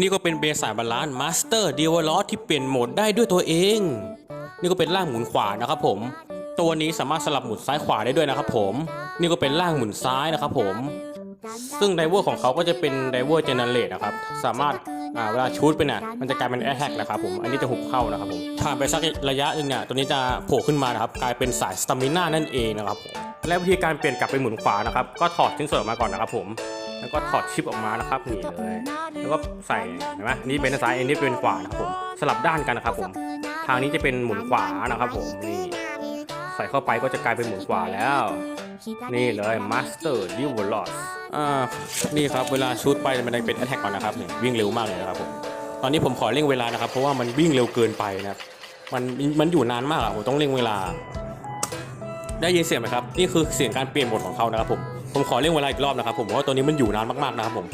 นี่ก็เป็นเบสายบาลานซ์มาสเตอร์ดีวอลอที่เปลี่ยนโหมดได้ด้วยตัวเอง นี่ก็เป็นล่างหมุนขวานะครับผม ตัวนี้สามารถสลับหมุนซ้ายขวาได้ด้วยนะครับผม นี่ก็เป็นล่างหมุนซ้ายนะครับผม ซึ่งไดเวอร์ของเขาก็จะเป็นไดเวอร์เจเนเรตนะครับ สามารถาเวลาชูดไปเนี่ยมันจะกลายเป็นแอร์แทกนะครับผม อันนี้จะหุบเข้านะครับผมผ่านไปสักระยะหนึ่งเนี่ยตัวนี้จะโผล่ขึ้นมานะครับ กลายเป็นสายสตามิน่านั่นเองนะครับผมและวิธีการเปลี่ยนกลับไปหมุนขวานะครับ ก็ถอดชิ้นส่วนออกมาก่อนนะครับผม แล้วก็ถอดชิปออกมานะครับนี่เลย แล้วก็ใส่เห็นไหมนี่เป็นซ้ายอันนี้เป็นขวานะครับผมสลับด้านกันนะครับผมทางนี้จะเป็นหมุนขวานะครับผมนี่ใส่เข้าไปก็จะกลายเป็นหมุนขวาแล้ว นี่เลย Master d e v o l o s อ่านี่ครับเวลาชูดไปมันจะเป็น attack ก่อนนะครับนี่วิ่งเร็วมากเลยนะครับผมตอนนี้ผมขอเร่งเวลานะครับ เพราะว่ามันวิ่งเร็วเกินไปนะครับมันมันอยู่นานมากอะผมต้องเร่งเวลา ได้ยินเสียงไหมครับ นี่คือเสียงการเปลี่ยนบทของเขานะครับผม ผมขอเร่งเวลาอีกรอบนะครับผมเพราะว่าตัวนี้มันอยู่นานมากๆนะครับผม